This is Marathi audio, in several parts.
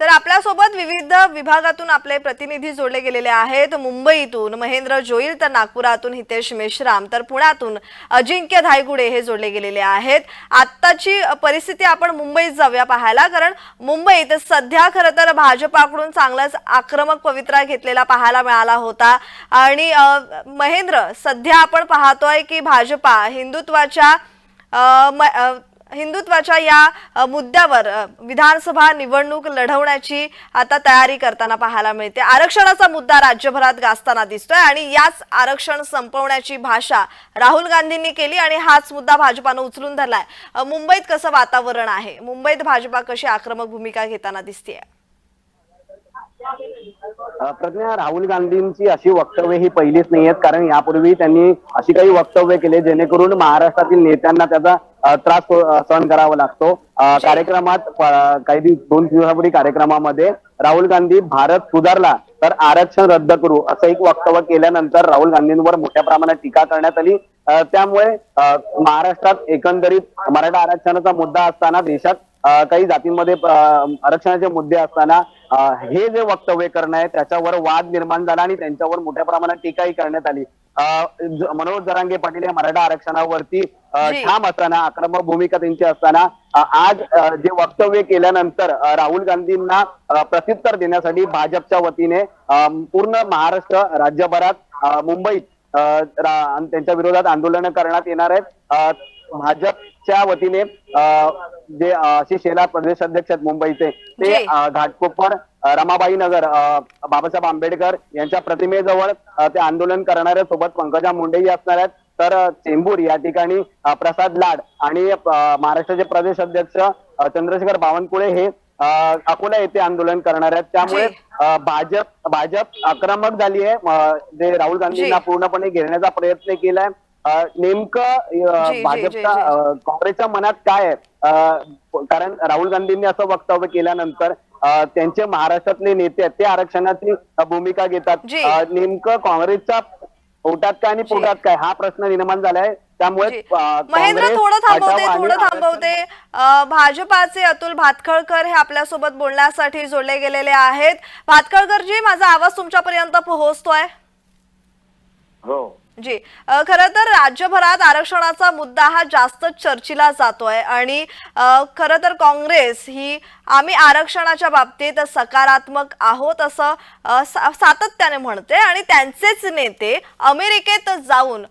तर आपल्यासोबत विविध विभागातून आपले प्रतिनिधी जोडले गेलेले आहेत. मुंबईतून महेंद्र जोईल तर नागपुरातून हितेश मेश्राम तर पुण्यातून अजिंक्य धायगुडे हे जोडले गेलेले आहेत. आत्ताची परिस्थिती आपण मुंबईत जाऊया पाहायला कारण मुंबईत सध्या खरं तर भाजपाकडून चांगलाच आक्रमक पवित्रा घेतलेला पाहायला मिळाला होता. आणि महेंद्र सध्या आपण पाहतोय की भाजपा हिंदुत्वाच्या म- हिंदुत्वाच्या या मुद्द्यावर विधानसभा निवडणूक लढवण्याची आता तयारी करताना पाहायला मिळते. आरक्षणाचा मुद्दा राज्यभरात गाजताना दिसतोय आणि याच आरक्षण संपवण्याची भाषा राहुल गांधींनी केली आणि हाच मुद्दा भाजपानं उचलून धरलाय. मुंबईत कसं वातावरण आहे? मुंबईत भाजपा कशी आक्रमक भूमिका घेताना दिसतीये? प्रज्ञा राहुल गांधींची अशी वक्तव्य ही पहिलीच नाही आहेत कारण यापूर्वी त्यांनी अशी काही वक्तव्य केले जेणेकरून महाराष्ट्रातील नेत्यांना त्याचा त्रास सहन करावा लागतो. कार्यक्रमात काही दिवस दोन दिवसापूर्वी कार्यक्रमामध्ये राहुल गांधी भारत सुधारला तर आरक्षण रद्द करू असं एक वक्तव्य केल्यानंतर राहुल गांधींवर मोठ्या प्रमाणात टीका करण्यात आली. त्यामुळे महाराष्ट्रात एकंदरीत मराठा आरक्षणाचा मुद्दा असताना देशात काही जातींमध्ये आरक्षणाचे मुद्दे असताना हे जे वक्तव्य करणं आहे त्याच्यावर वाद निर्माण झाला आणि त्यांच्यावर मोठ्या प्रमाणात टीकाही करण्यात आली. मनोज जरांगे पाटील हे मराठा आरक्षणावरती. ठाम असताना आक्रमक भूमिका त्यांची असताना आज जे वक्तव्य केल्यानंतर राहुल गांधींना प्रत्युत्तर देण्यासाठी भाजपच्या वतीने पूर्ण महाराष्ट्र राज्यभरात मुंबईत त्यांच्या विरोधात आंदोलनं करण्यात येणार आहेत अ, भाजपच्या वतीने जे अशी शेला प्रदेश अध्यक्ष आहेत मुंबईचे ते घाटकोपर रमाबाई नगर बाबासाहेब आंबेडकर यांच्या प्रतिमेजवळ ते आंदोलन करणाऱ्या सोबत पंकजा मुंडेही असणार आहेत. तर चेंबूर या ठिकाणी प्रसाद लाड आणि महाराष्ट्राचे प्रदेश अध्यक्ष चंद्रशेखर बावनकुळे हे अकोला येथे आंदोलन करणार आहेत. त्यामुळे भाजप भाजप आक्रमक झाली आहे. जे राहुल गांधींना. पूर्णपणे घेरण्याचा प्रयत्न केलाय. नेमकं अ, जी, जी, भाजपचा जी, जी. अ, काँग्रेसच्या मनात काय आहे? कारण राहुल गांधींनी असं वक्तव्य केल्यानंतर त्यांचे महाराष्ट्रातले नेते आहेत ते आरक्षणाची भूमिका घेतात. जी. नेमकं काँग्रेसच्या पोटात काय आणि जी. पोटात काय? हा प्रश्न निर्माण झालाय त्यामुळे जी. महेंद्र थोडं थांबवते थोडं थांबवते. भाजपाचे अतुल भातखळकर हे आपल्यासोबत बोलण्यासाठी जोडले गेलेले आहेत. भातखळकरजी माझा आवाज तुमच्यापर्यंत पोहोचतोय? हो. जी खरं तर राज्यभरात आरक्षणाचा मुद्दा हा जास्त चर्चेला जातोय आणि खरं तर काँग्रेस ही आम्ही आरक्षणाच्या बाबतीत सकारात्मक आहोत असं सा- सातत्याने म्हणते आणि त्यांचेच नेते अमेरिकेत जाऊन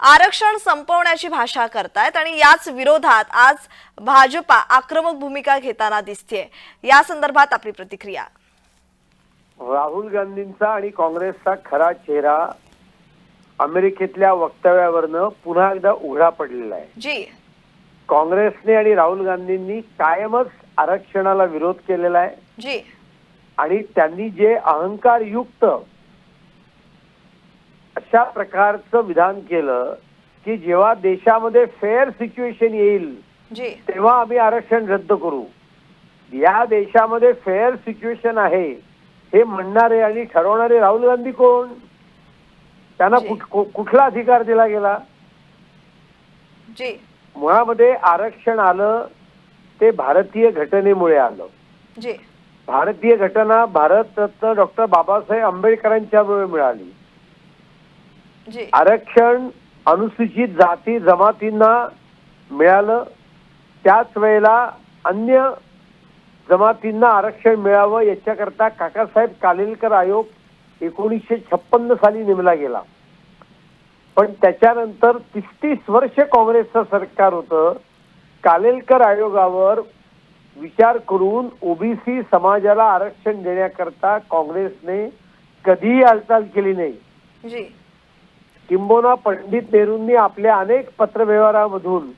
आरक्षण संपवण्याची भाषा करतायत आणि याच विरोधात आज भाजपा आक्रमक भूमिका घेताना दिसतेय. या संदर्भात आपली प्रतिक्रिया. राहुल गांधींचा आणि काँग्रेसचा खरा चेहरा अमेरिकेतल्या वक्तव्यावरनं पुन्हा एकदा उघडा पडलेला आहे. जी. काँग्रेसने आणि राहुल गांधींनी कायमच आरक्षणाला विरोध केलेला आहे. जी. आणि त्यांनी जे अहंकारयुक्त अशा प्रकारचं विधान केलं की जेव्हा देशामध्ये फेअर सिच्युएशन येईल जी. तेव्हा आम्ही आरक्षण रद्द करू. या देशामध्ये फेअर सिच्युएशन आहे हे म्हणणारे आणि ठरवणारे राहुल गांधी कोण? त्यांना कुठला अधिकार दिला गेला? जी. मुळामध्ये आरक्षण आलं ते भारतीय घटनेमुळे आलं. जी. भारतीय घटना भारतरत्न डॉक्टर बाबासाहेब आंबेडकरांच्या मुळे मिळाली. जी. आरक्षण अनुसूचित जाती जमातींना मिळालं. त्याच वेळेला अन्य जमातींना आरक्षण मिळावं याच्याकरता काकासाहेब कालेलकर आयोग एकोणीसशे छप्पन्न साली नेमला गेला. पण त्याच्यानंतर तीस तीस वर्ष काँग्रेसचं सरकार होतं. कालेलकर आयोगावर विचार करून ओबीसी समाजाला आरक्षण देण्याकरता काँग्रेसने कधीही हालचाल केली नाही. जी. किंबोना पंडित नेहरूंनी आपल्या अनेक पत्रव्यवहारामधून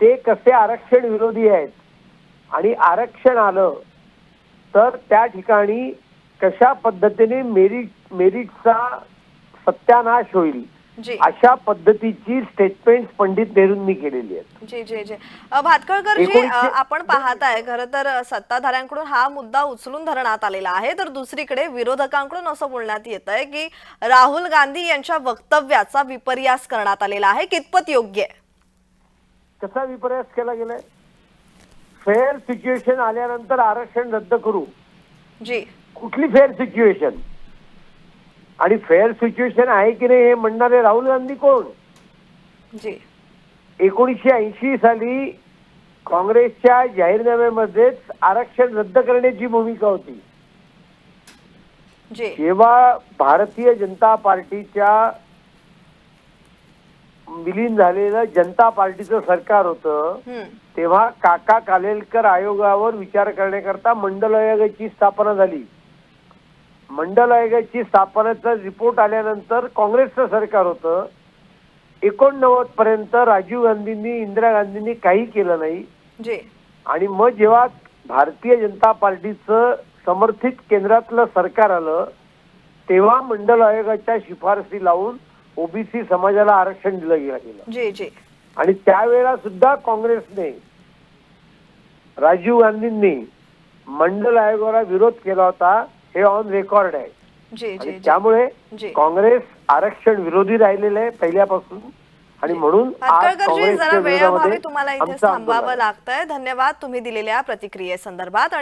ते कसे आरक्षण विरोधी आहेत आणि आरक्षण आलं तर त्या ठिकाणी कशा पद्धतीने मेरिट मेरिटचा सत्यानाश होईल अशा पद्धतीची स्टेटमेंट पंडित नेहरूंनी केलेली आहेत. जी जी जी. अ, भातखळकर जी आपण पाहताय खरं तर सत्ताधाऱ्यांकडून हा मुद्दा उचलून धरण्यात आलेला आहे. तर दुसरीकडे विरोधकांकडून असं बोलण्यात येत आहे की राहुल गांधी यांच्या वक्तव्याचा विपर्यास करण्यात आलेला आहे. कितपत योग्य आहे? कसा विपर्यास केला गेलाय? फेअर सिच्युएशन आल्यानंतर आरक्षण रद्द करू. जी. कुठली फेअर सिच्युएशन? आणि फेअर सिच्युएशन आहे की नाही हे म्हणणारे राहुल गांधी कोण? जी. एकोणीसशे ऐंशी साली काँग्रेसच्या जाहीरनाम्यामध्येच आरक्षण रद्द करण्याची भूमिका होती. जी. जेव्हा भारतीय जनता पार्टीच्या विलीन झालेलं जनता पार्टीचं सरकार होतं. तेव्हा काका कालेलकर आयोगावर विचार करण्याकरता मंडल आयोगाची स्थापना झाली. मंडल आयोगाची स्थापनेचा रिपोर्ट आल्यानंतर काँग्रेसचं सरकार होतं. एकोणनव्वद पर्यंत राजीव गांधींनी इंदिरा गांधींनी काही केलं नाही. जी. आणि मग जेव्हा भारतीय जनता पार्टीचं समर्थित केंद्रातलं सरकार आलं तेव्हा मंडल आयोगाच्या शिफारसी लावून ओबीसी समाजाला आरक्षण दिलं गेलं. जी जी. आणि त्यावेळेला सुद्धा काँग्रेसने राजीव गांधींनी मंडल आयोगाला विरोध केला होता. हे ऑन रेकॉर्ड आहे. त्यामुळे. काँग्रेस आरक्षण विरोधी राहिलेलं आहे पहिल्यापासून. आणि म्हणून जरा विरोधामध्ये तुम्हाला इथे थांबावं आहे. लागतंय. धन्यवाद तुम्ही दिलेल्या प्रतिक्रियेसंदर्भात.